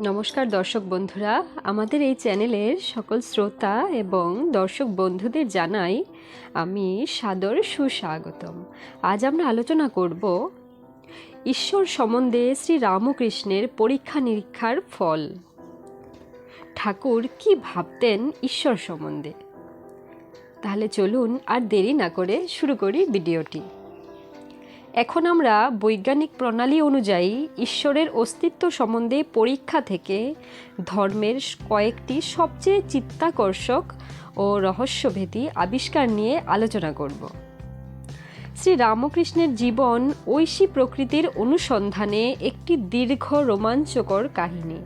নমস্কার দর্শক বন্ধুরা। আমাদের এই চ্যানেলের সকল শ্রোতা এবং দর্শক বন্ধুদের জানাই আমি সাদর সুস্বাগতম। আজ আমরা আলোচনা করব ঈশ্বর সম্বন্ধে শ্রী রামকৃষ্ণের পরীক্ষা নিরীক্ষার ফল। ঠাকুর কি ভাবতেন ঈশ্বর সম্বন্ধে? তাহলে চলুন আর দেরি না করে শুরু করি ভিডিওটি। এখন আমরা বৈজ্ঞানিক প্রণালী অনুযায়ী ঈশ্বরের অস্তিত্ব সম্বন্ধে পরীক্ষা থেকে ধর্মের কয়েকটি সবচেয়ে চিত্তাকর্ষক ও রহস্যভেদী আবিষ্কার নিয়ে আলোচনা করব। শ্রী রামকৃষ্ণের জীবন ঐশী প্রকৃতির অনুসন্ধানে একটি দীর্ঘ রোমাঞ্চকর কাহিনী।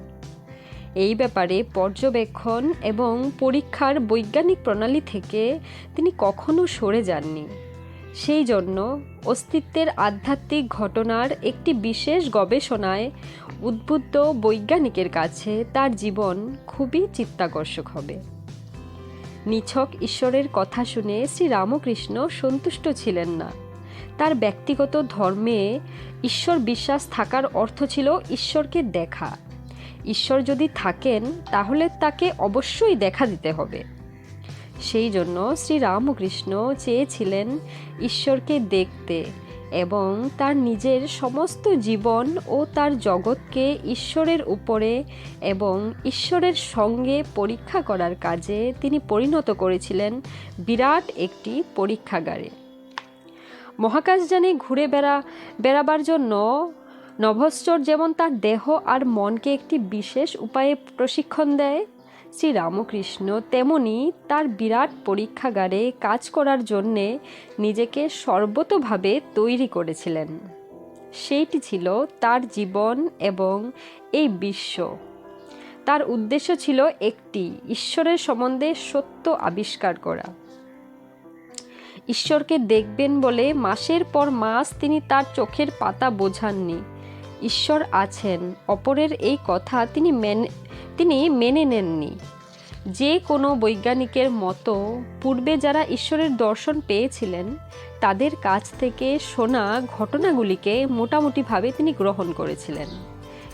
এই ব্যাপারে পর্যবেক্ষণ এবং পরীক্ষার বৈজ্ঞানিক প্রণালী থেকে তিনি কখনো সরে যাননি। সেই জন্য অস্তিত্বের আধ্যাত্মিক ঘটনার একটি বিশেষ গবেষণায় উদ্বুদ্ধ বৈজ্ঞানিকের কাছে তার জীবন খুবই চিত্তাকর্ষক হবে। নিছক ঈশ্বরের কথা শুনে শ্রী রামকৃষ্ণ সন্তুষ্ট ছিলেন না। তার ব্যক্তিগত ধর্মে ঈশ্বর বিশ্বাস থাকার অর্থ ছিল ঈশ্বরকে দেখা। ঈশ্বর যদি থাকেন, তাহলে তাকে অবশ্যই দেখা দিতে হবে। সেই জন্য শ্রী রামকৃষ্ণ চেয়েছিলেন ঈশ্বরকে দেখতে এবং তার নিজের সমস্ত জীবন ও তার জগৎকে ঈশ্বরের উপরে এবং ঈশ্বরের সঙ্গে পরীক্ষা করার কাজে তিনি পরিণত করেছিলেন বিরাট একটি পরীক্ষাগারে। মহাকাশযানে ঘুরে বেড়া, বেড়াবার জন্য নভশ্চর যেমন তার দেহ আর মনকে একটি বিশেষ উপায়ে প্রশিক্ষণ দেয় শ্রী রামকৃষ্ণ তেমনি তার বিরাট পরীক্ষাগারে কাজ করার জন্যে নিজেকে সর্বতভাবে তৈরি করেছিলেন। সেইটি ছিল তার জীবন এবং এই বিশ্ব। তার উদ্দেশ্য ছিল একটি, ঈশ্বরের সম্বন্ধে সত্য আবিষ্কার করা। ঈশ্বরকে দেখবেন বলে মাসের পর মাস তিনি তার চোখের পাতা বোঝাননি। ঈশ্বর আছেন, অপরের এই কথা তিনি মেনে তিনি মেনে নেননি। যে কোনো বৈজ্ঞানিকের মতো পূর্বে যারা ঈশ্বরের দর্শন পেয়েছিলেন, তাদের কাছ থেকে শোনা ঘটনাগুলিকে মোটামুটিভাবে তিনি গ্রহণ করেছিলেন।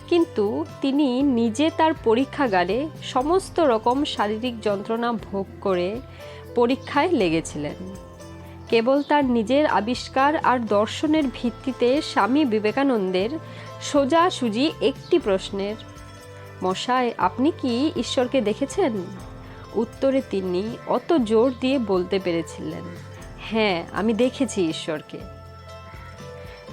কিন্তু তিনি নিজে তার পরীক্ষাগারে সমস্ত রকম শারীরিক যন্ত্রণা ভোগ করে পরীক্ষায় লেগেছিলেন। কেবল তার নিজের আবিষ্কার আর দর্শনের ভিত্তিতে স্বামী বিবেকানন্দের সোজাসুজি একটি প্রশ্নের। মশায় আপনি কি ঈশ্বরকে দেখেছেন? উত্তরে তিনি অত জোর দিয়ে বলতে পেরেছিলেন হ্যাঁ আমি দেখেছি ঈশ্বরকে।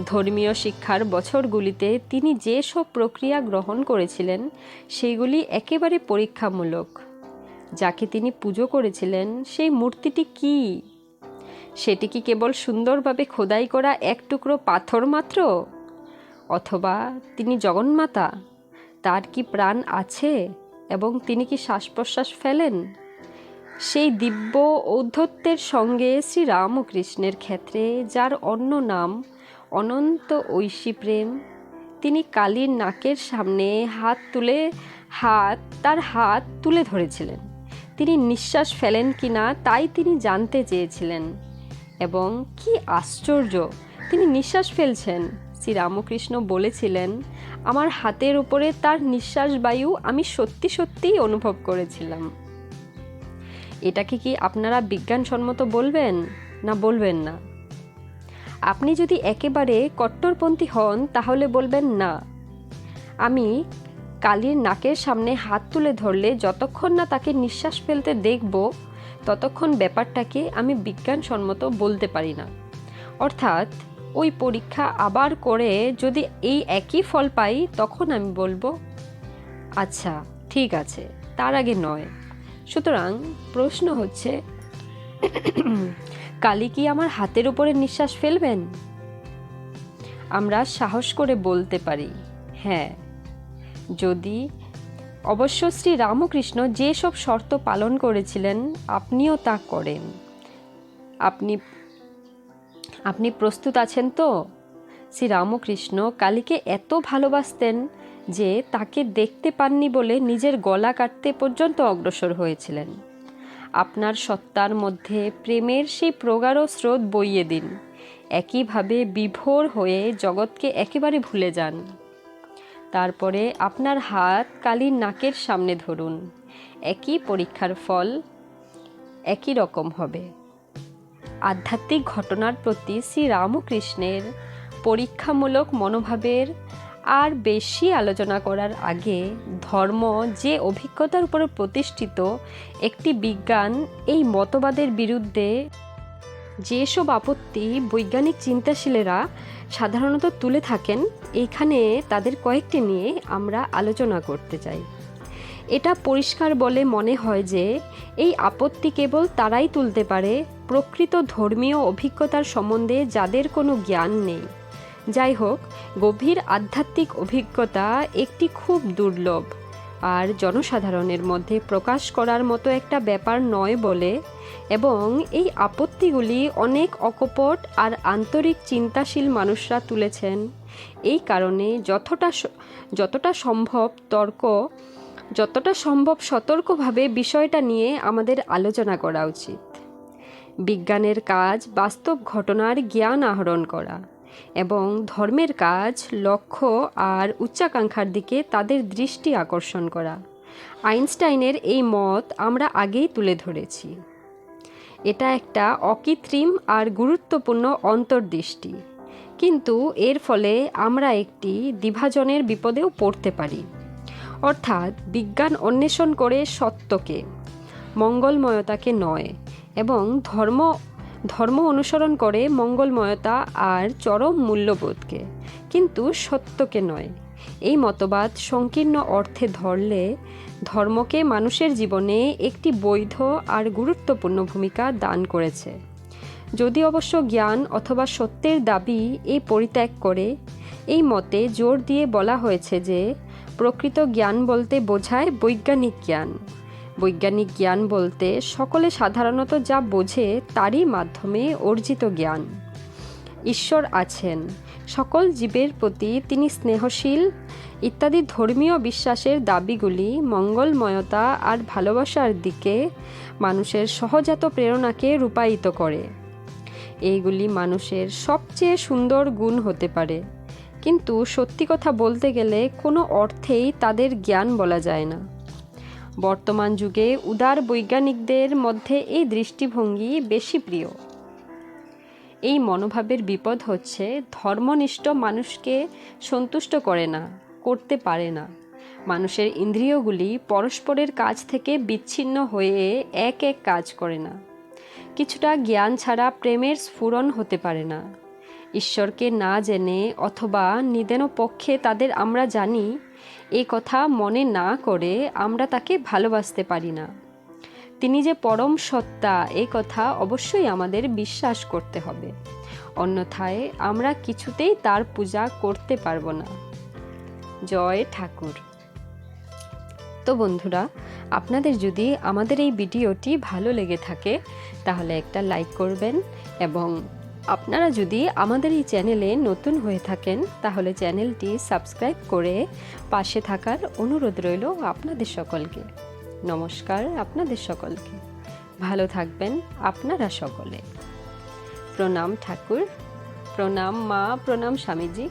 ধর্মীয় শিক্ষার বছরগুলিতে তিনি যে সব প্রক্রিয়া গ্রহণ করেছিলেন, সেগুলি একেবারে পরীক্ষামূলক। যাকে তিনি পুজো করেছিলেন, সেই মূর্তিটি কি? সেটি কি কেবল সুন্দরভাবে খোদাই করা এক টুকরো পাথর মাত্র? অথবা তিনি জগন্মাতা, তার কি প্রাণ আছে এবং তিনি কি শ্বাস প্রশ্বাস ফেলেন? সেই দিব্য ঔদ্ধত্যের সঙ্গে শ্রী রামকৃষ্ণের ক্ষেত্রে, যার অন্য নাম অনন্ত ঐশী প্রেম, তিনি কালীর নাকের সামনে হাত তুলে, হাত, তার হাত তুলে ধরেছিলেন। তিনি নিঃশ্বাস ফেলেন কি না, তাই তিনি জানতে চেয়েছিলেন। এবং কি আশ্চর্য, তিনি নিঃশ্বাস ফেলছেন। শ্রী রামকৃষ্ণ বলেছিলেন, আমার হাতের উপরে তার নিঃশ্বাস বায়ু আমি সত্যি সত্যিই অনুভব করেছিলাম। এটাকে কি আপনারা বিজ্ঞানসম্মত বলবেন? না বলবেন না। আপনি যদি একেবারে কট্টরপন্থী হন, তাহলে বলবেন না। আমি কালির নাকের সামনে হাত তুলে ধরলে যতক্ষণ না তাকে নিঃশ্বাস ফেলতে দেখব, ততক্ষণ ব্যাপারটাকে আমি বিজ্ঞানসম্মত বলতে পারি না। অর্থাৎ ওই পরীক্ষা আবার করে যদি এই একই ফল পাই, তখন আমি বলব আচ্ছা ঠিক আছে, তার আগে নয়। সুতরাং প্রশ্ন হচ্ছে, কালি কি আমার হাতের উপরে নিঃশ্বাস ফেলবেন? আমরা সাহস করে বলতে পারি হ্যাঁ। যদি, অবশ্য শ্রী রামকৃষ্ণ যেসব শর্ত পালন করেছিলেন, আপনিও তা করেন। আপনি আপনি প্রস্তুত আছেন তো? শ্রী রামকৃষ্ণ কালীকে এত ভালোবাসতেন যে তাকে দেখতে পাননি বলে নিজের গলা কাটতে পর্যন্ত অগ্রসর হয়েছিলেন। আপনার সত্তার মধ্যে প্রেমের সেই প্রগাঢ় স্রোত বইয়ে দিন। একইভাবে বিভোর হয়ে জগৎকে একেবারে ভুলে যান। তারপরে আপনার হাত কালীর নাকের সামনে ধরুন। একই পরীক্ষার ফল একই রকম হবে। আধ্যাত্মিক ঘটনার প্রতি শ্রী রামকৃষ্ণের পরীক্ষামূলক মনোভাবের আর বেশি আলোচনা করার আগে ধর্ম যে অভিজ্ঞতার উপর প্রতিষ্ঠিত একটি বিজ্ঞান, এই মতবাদের বিরুদ্ধে যেসব আপত্তি বৈজ্ঞানিক চিন্তাশীলেরা সাধারণত তুলে থাকেন এইখানে তাদের কয়েকটি নিয়ে আমরা আলোচনা করতে চাই। এটা পরিষ্কার বলে মনে হয় যে, এই আপত্তি কেবল তারাই তুলতে পারে প্রকৃত ধর্মীয় অভিজ্ঞতার সম্বন্ধে যাদের কোনো জ্ঞান নেই। যাই হোক, গভীর আধ্যাত্মিক অভিজ্ঞতা একটি খুব দুর্লভ। আর জনসাধারণের মধ্যে প্রকাশ করার মতো একটা ব্যাপার নয় বলে, এবং এই আপত্তিগুলি অনেক অকপট আর আন্তরিক চিন্তাশীল মানুষরা তুলেছেন। এই কারণে যতটা যতটা সম্ভব তর্ক, যতটা সম্ভব সতর্কভাবে বিষয়টা নিয়ে আমাদের আলোচনা করা উচিত। বিজ্ঞানের কাজ, বাস্তব ঘটনার জ্ঞান আহরণ করা এবং ধর্মের কাজ, লক্ষ্য আর উচ্চাকাঙ্ক্ষার দিকে তাদের দৃষ্টি আকর্ষণ করা। আইনস্টাইনের এই মত আমরা আগেই তুলে ধরেছি। এটা একটা অকৃত্রিম আর গুরুত্বপূর্ণ অন্তর্দৃষ্টি। কিন্তু এর ফলে আমরা একটি দ্বিভাজনের বিপদেও পড়তে পারি। অর্থাৎ বিজ্ঞান অন্বেষণ করে সত্যকে, মঙ্গলময়তাকে নয় এবং ধর্ম ধর্ম অনুসরণ করে মঙ্গলময়তা আর চরম মূল্যবোধকে। কিন্তু সত্যকে নয়। এই মতবাদ সংকীর্ণ অর্থে ধরলে ধর্মকে মানুষের জীবনে একটি বৈধ আর গুরুত্বপূর্ণ ভূমিকা দান করেছে। যদি অবশ্য জ্ঞান অথবা সত্যের দাবি এই পরিত্যাগ করে, এই মতে জোর দিয়ে বলা হয়েছে যে, প্রকৃত জ্ঞান বলতে বোঝায় বৈজ্ঞানিক জ্ঞান। বৈজ্ঞানিক জ্ঞান বলতে সকলে সাধারণত যা বোঝে তারই মাধ্যমে অর্জিত জ্ঞান। ঈশ্বর আছেন। সকল জীবের প্রতি তিনি স্নেহশীল। ইত্যাদি ধর্মীয় বিশ্বাসের দাবিগুলি মঙ্গলময়তা আর ভালোবাসার দিকে মানুষের সহজাত প্রেরণাকে রূপায়িত করে। এইগুলি মানুষের সবচেয়ে সুন্দর গুণ হতে পারে। কিন্তু সত্যি কথা বলতে গেলে কোনো অর্থেই তাদের জ্ঞান বলা যায় না। বর্তমান যুগে উদার বৈজ্ঞানিকদের মধ্যে এই দৃষ্টিভঙ্গি বেশি প্রিয়। এই মনোভাবের বিপদ হচ্ছে ধর্মনিষ্ঠ মানুষকে সন্তুষ্ট করে না, করতে পারে না। মানুষের ইন্দ্রিয়গুলি পরস্পরের কাছ থেকে বিচ্ছিন্ন হয়ে এক এক কাজ করে না। কিছুটা জ্ঞান ছাড়া প্রেমের স্ফুরণ হতে পারে না। ঈশ্বরকে না জেনে অথবা নিদেন পক্ষে তাদের আমরা জানি এই কথা মনে না করে আমরা তাকে ভালোবাসতে পারি না। তিনি যে পরম সত্তা এই কথা অবশ্যই আমাদের বিশ্বাস করতে হবে। অন্যথায় আমরা কিছুতেই তার পূজা করতে পারব না। জয় ঠাকুর। তো বন্ধুরা, আপনাদের যদি আমাদের এই ভিডিওটি ভালো লেগে থাকে, তাহলে একটা লাইক করবেন এবং আপনারা যদি আমাদের এই চ্যানেলে নতুন হয়ে থাকেন, তাহলে চ্যানেলটি সাবস্ক্রাইব করে পাশে থাকার অনুরোধ রইল আপনাদের সকলকে। নমস্কার আপনাদের সকলকে। ভালো থাকবেন আপনারা সকলে। প্রণাম ঠাকুর, প্রণাম মা, প্রণাম স্বামীজি।